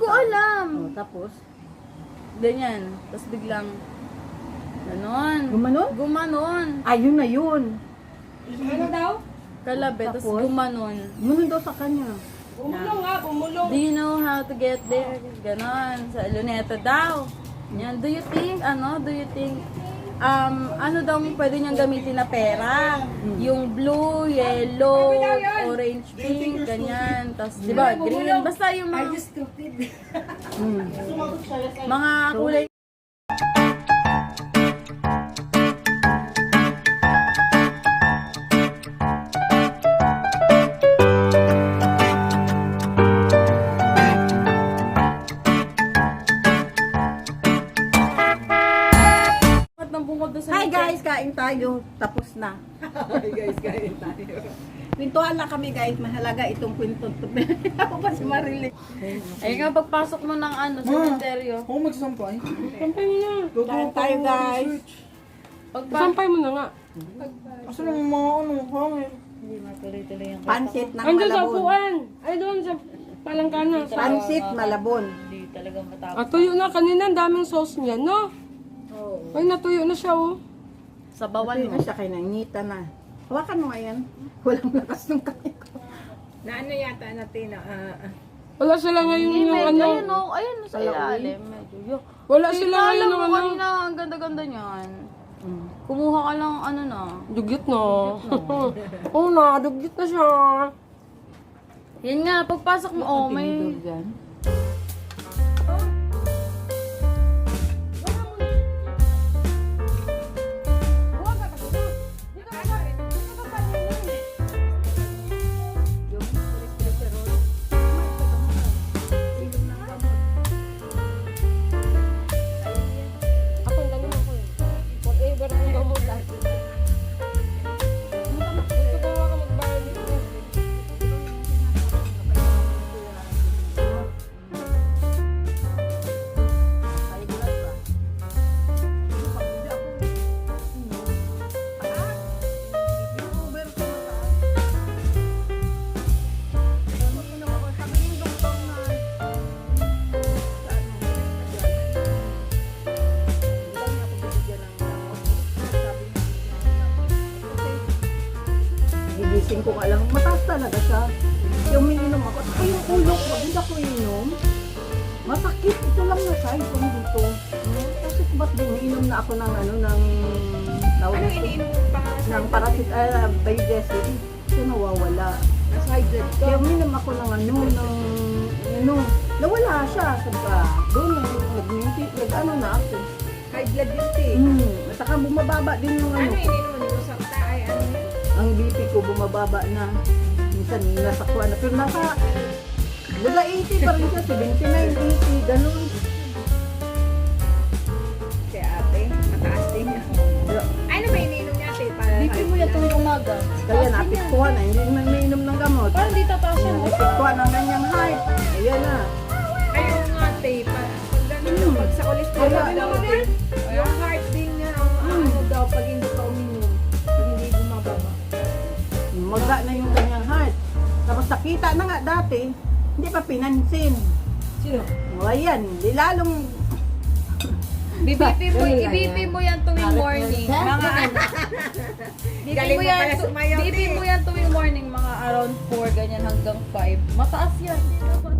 ko alam. Oh, tapos, Ganyan. Tapos biglang, ganon. gumanon? Gumanon. Ayun na yun. Ano daw? Kalabi, tapos Tapos? gumanon. Gumanon daw sa kanya. Bumulong nga, bumulong. Do you know how to get there? Ganon. Sa Luneta daw. Yan. Do you think, ano, do you think, um, ano daw pwede niyang gamitin na pera? Yung blue, yellow, orange, pink, ganyan. Tapos, di ba, green. Basta yung mga, Hmm. mga kulay. Sa Hi guys, kain tayo. Tapos na. Hi guys, kain tayo. Kwentuhan lang kami guys. Mahalaga itong kwento. Ako pa si Marilit. Ayun nga, pagpasok mo ng ano, cemeteryo. Ako magsasampay. Sampay mo na. Kain tayo guys. Pagpa- Sampay mo na nga. Asa lang yung mga ano, hangin. Pansit ng Andun sa Malabon. upuan. Ay, doon sa palangkana. Pansit Malabon. Hindi talaga matapos. Ah, tuyo na. Kanina, ang daming sauce niya, no? Ay, natuyo na siya, oh. Sa bawal mo. na siya kay nangita na. Hawakan mo nga yan. Walang lakas ng kamay ko. Na ano yata natin na ah, ah, Wala sila ngayon Hindi, yung medyo, ano. ayun o, ayun sa ilalim. Medyo, yo. Wala Hindi sila ngayon alam ng mo ano. kanina, ang ganda-ganda niyan. Mm. Kumuha ka lang, ano na. Dugyot na. Oo na, dugyot na siya. Yan nga, pagpasok mo, oh, may... Tinidor dyan. Ako ng ano, ng... ano Nawala iniinom mo pa ng parasit, ah, Biogesin. Kasi nawawala. nasa high blood ko? Kaya uminom ako ng ano, ng... Ano, nawala siya. Sabi ka, doon, nag-minti, nag-ano na ako. High blood yun eh. Hmm, at saka bumababa din yung Ano ano. iniinom mo? Sakta ay ano yun? ang BP ko bumababa na. Minsan nasa kuha na. Pero nasa, wala 80 pa rin siya, 79, 80, ganun. Umaga. kaya napiktuhan na, hindi man mainom ng gamot. Parang di tataas yan. Napiktuhan ng ganyang heart. Ayan na. Ayaw nga pa, pag ganun daw, pag sa cholesterol Wala. daw din, yung heart din niya, ang ano daw, pag hindi ka uminom, pag hindi bumababa. Maga na yung ganyang heart. Tapos nakita na nga dati, hindi pa pinansin. Sino? O ayan, di lalong BBP mo, i-BP mo yan tuwing morning. Mga Galing mo yan, tu- BP eh. mo yan tuwing morning, mga around 4, ganyan hanggang 5. Mataas yan. Diba?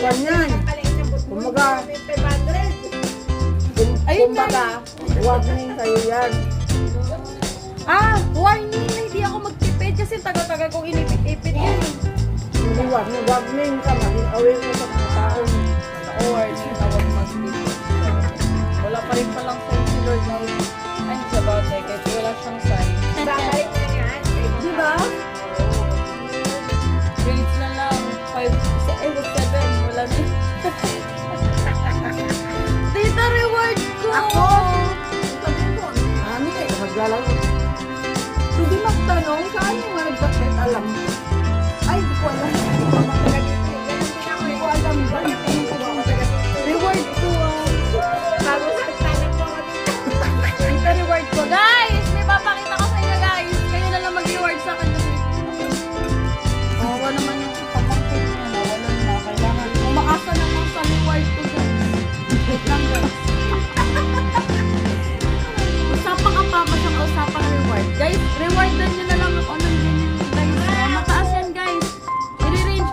Nagwala Yan mo. Kumaga. May 500. Kung, Ayun kumbaga, warning sa'yo yan. Ah, warning na hindi ako magtipid kasi tagal-tagal kong inipit-ipit yan. Hindi warning, warning ka, maging aware mo sa taong Ako warning na huwag mga nagbaket alam mo? Ay, di ko alam. Di ko alam.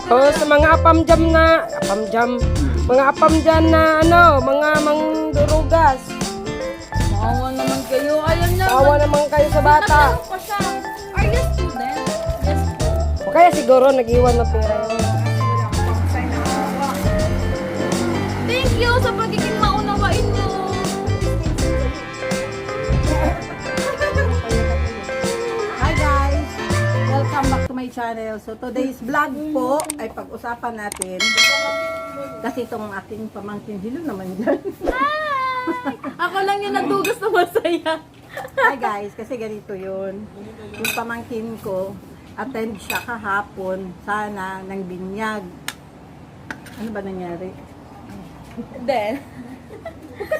Ko Oh, na sa mga apam jam na, apam jam, mga apam dyan na ano, mga mangdurugas. Maawa naman kayo. Ayan na. Tawa naman kayo sa bata. Natanong ko siya. Are you student? Yes. O kaya siguro nag-iwan ng pera yun. Thank you sa pagiging my channel. So today's vlog po ay pag-usapan natin kasi itong aking pamangkin Hilo naman dyan. Hi! Ako lang yung nadugas na masaya. Hi guys, kasi ganito yun. Yung pamangkin ko, attend siya kahapon sana ng binyag. Ano ba nangyari? Then,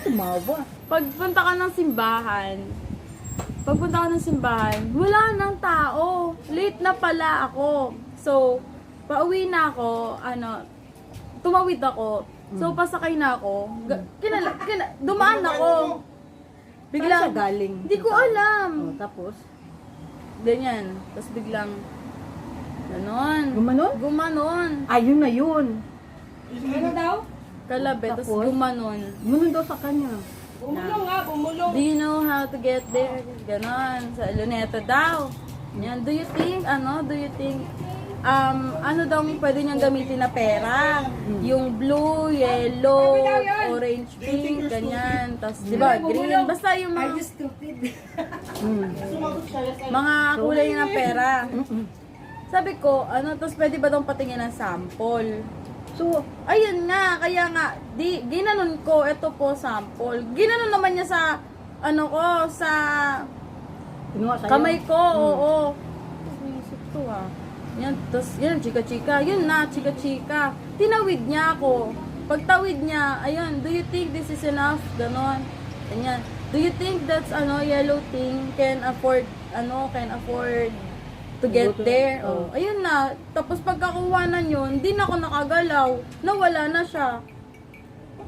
Tumawa. pagpunta ka ng simbahan, pagpunta ka ng simbahan, wala nang tao. Late na pala ako. So, pauwi na ako, ano, tumawid ako. So, pasakay na ako. Ga- Kinala, kina, dumaan ako. Bigla Biglang, siya galing. hindi ko alam. Oh, tapos, Ganyan. Tapos biglang, ganon. gumanon? Gumanon. Ayun na yun. Ano daw? Kalabe, tapos Tapos? gumanon. Gumanon daw sa kanya. Bumulong nga, bumulong. Do you know how to get there? Ganon. Sa Luneta daw. Yan. Do you think, ano, do you think, um, ano daw pwede niyang gamitin na pera? Yung blue, yellow, orange, pink, ganyan. Tapos, di ba, green. Basta yung mga, Hmm. mga kulay na pera. Sabi ko, ano, tapos pwede ba daw patingin ng sample? So, Ayun nga, kaya nga, di, ginanon ko, ito po sample. Ginanon naman niya sa, ano ko, sa kinuha sa'yo. kamay ko, oo. Tapos naisip ko ah. Yan, tapos yan, chika-chika. Yun na, chika-chika. Tinawid niya ako. Pagtawid niya, ayun, do you think this is enough? Ganon. Ganyan. Do you think that's, ano, yellow thing can afford, ano, can afford to get there? oh. Oh. Ayun na. Tapos pagkakuhanan yun, di na ako nakagalaw. Nawala na siya.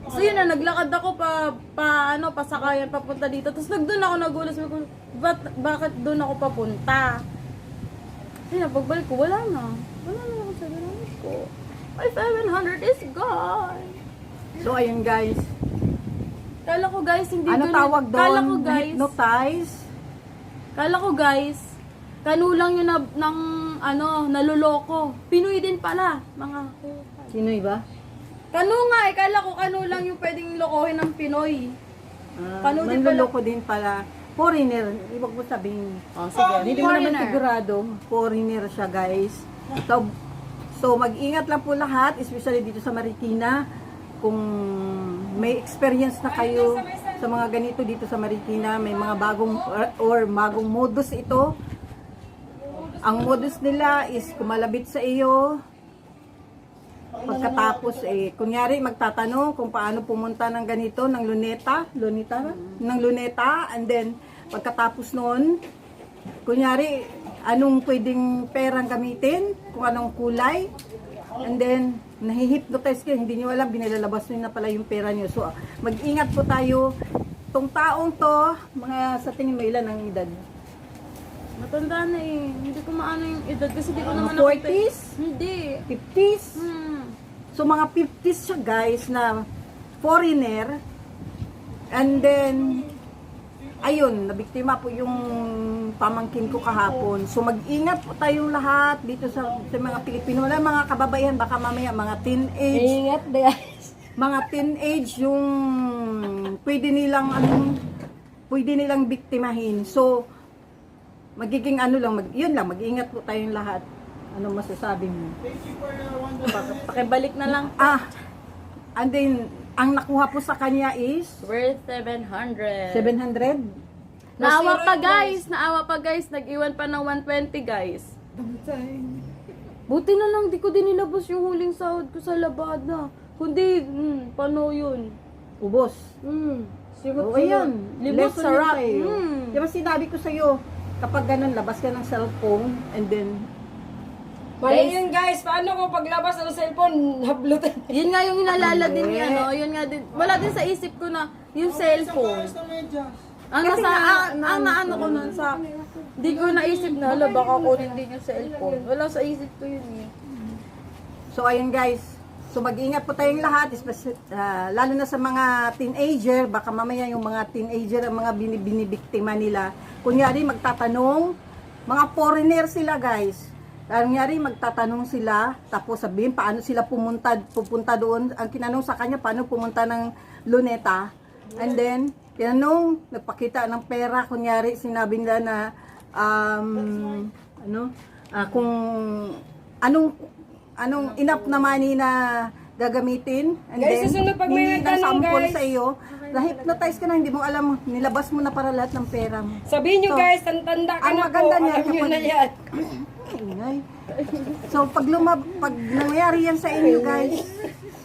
So yun na, naglakad ako pa, pa ano, pasakayan papunta dito. Tapos nagdoon ako nagulat. Sabi ko, "Ba't, bakit doon ako papunta? Ayun na, pagbalik ko, wala na. Wala na ako sa ginamit ko. My 700 is gone. So, ayun guys. Kala ko guys, hindi Ano doon- tawag doon? Kala ko guys, Hypnotize? kala ko guys, kanulang yun na, ng, ano, naluloko. Pinoy din pala, mga Sino iba? Kanu nga eh, kala ko kanu lang yung pwedeng lokohin ng Pinoy. Uh, Kano din pala? manluloko din pala. Foreigner. Ibig mo sabihin. Oh, sige. Hindi mo naman sigurado. Foreigner siya guys. So, so mag-ingat lang po lahat, especially dito sa Marikina. Kung may experience na kayo sa mga ganito dito sa Marikina, may mga bagong or, or bagong modus ito. Ang modus nila is kumalabit sa iyo, Pagkatapos, eh, kunyari magtatanong kung paano pumunta ng ganito, ng luneta, luneta, ba? ng luneta, and then, pagkatapos noon, kunyari, anong pwedeng perang gamitin, kung anong kulay, and then, nahihipnotize kayo, hindi nyo alam, binilalabas nyo na pala yung pera nyo. So, mag-ingat po tayo. Tong taong to, mga sa tingin mo ilan ang edad? Matanda na eh. Hindi ko maano yung edad kasi di ko naman Mga 40s? Hindi. 50s? Hmm. So mga 50s siya guys na foreigner. And then, ayun, nabiktima po yung pamangkin ko kahapon. So mag-ingat po tayong lahat dito sa, sa mga Pilipino. Wala mga kababayan, baka mamaya mga teenage, Ingat guys. mga teenage yung pwede nilang ano, pwede nilang biktimahin. So magiging ano lang, mag, yun lang, mag-ingat po tayong lahat. Ano masasabi mo? Pak- Pakibalik na lang. Ah, and then, ang nakuha po sa kanya is Worth 700. 700. Naawa pa guys, naawa pa guys. Nag-iwan pa ng 120 guys. Buti na lang di ko din nilabas yung huling sahod ko sa labada. Kundi, hmm, paano yun? Ubos. Hmm, Oo, ayan. Libos Lesson sa yun rock. sa'yo. Hmm. Di ba sinabi ko sa'yo, kapag ganun, labas ka ng cellphone, and then, Mali yun guys. Paano ko paglabas ng cellphone, hablutin? Yun nga yung inalala din ni ano, yun nga din. Wala din sa isip ko na yung cellphone. Ang nasa, ang, ang naano ko nun sa, di ko naisip na, hala, baka kunin din yung cellphone. Wala sa isip ko yun eh. so ayun guys, so mag-ingat po tayong lahat, especially, ah, lalo na sa mga teenager, baka mamaya yung mga teenager, ang mga bini- binibiktima nila, kunyari magtatanong, mga foreigner sila guys, Kunyari, magtatanong sila, tapos sabihin paano sila pumunta, pupunta doon. Ang kinanong sa kanya, paano pumunta ng Luneta. And then, tinanong, nagpakita ng pera. Kunyari, sinabi nila na, um, ano, ah, kung anong, anong enough na money na gagamitin. And Guys, susunod pag may ng nagtanong, sample guys. sa iyo. Na-hypnotize ka na, hindi mo alam, nilabas mo na para lahat ng pera mo. Sabihin nyo So, guys, tanda ka ang na po. maganda niya, Alam nyo kapag- na yan. Ingay. So pag lumab pag nangyari yan sa inyo guys,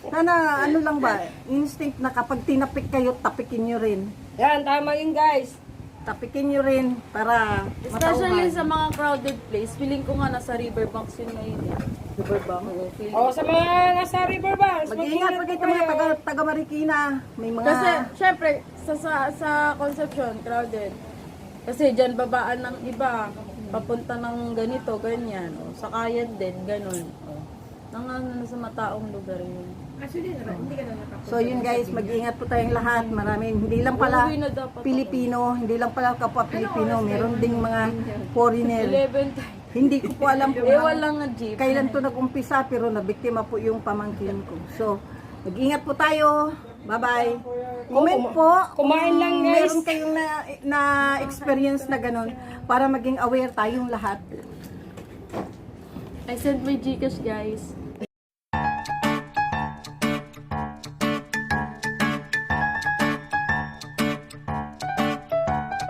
sana ano lang ba, instinct na kapag tinapik kayo, tapikin nyo rin. Yan, tama yun guys. Tapikin nyo rin para Especially matauhan. sa mga crowded place, feeling ko nga nasa riverbanks yun ngayon eh. Riverbank? Oo, feeling O sa mga nasa riverbanks, Mag-iingat mag-ingat pag po kayo mga kayo. taga, taga Marikina. May mga Kasi, syempre, sa, sa, sa Concepcion, crowded. Kasi dyan babaan ng iba, papunta ng ganito, ganyan. O, sa Kayan din, ganun. O, nang ano sa mataong lugar yun. So yun guys, mag-iingat po tayong lahat. Maraming, hindi lang pala. Pilipino, hindi lang pala kapwa Pilipino, meron ding mga foreigner. 11 times. Hindi ko po alam kung ang jeep. kailan to nag-umpisa pero nabiktima po yung pamangkin ko. So, mag-ingat po tayo. Bye-bye. Comment po. kumain kung lang, guys. Meron kayong na, na experience na ganun para maging aware tayong lahat. I sent my Gcash, guys.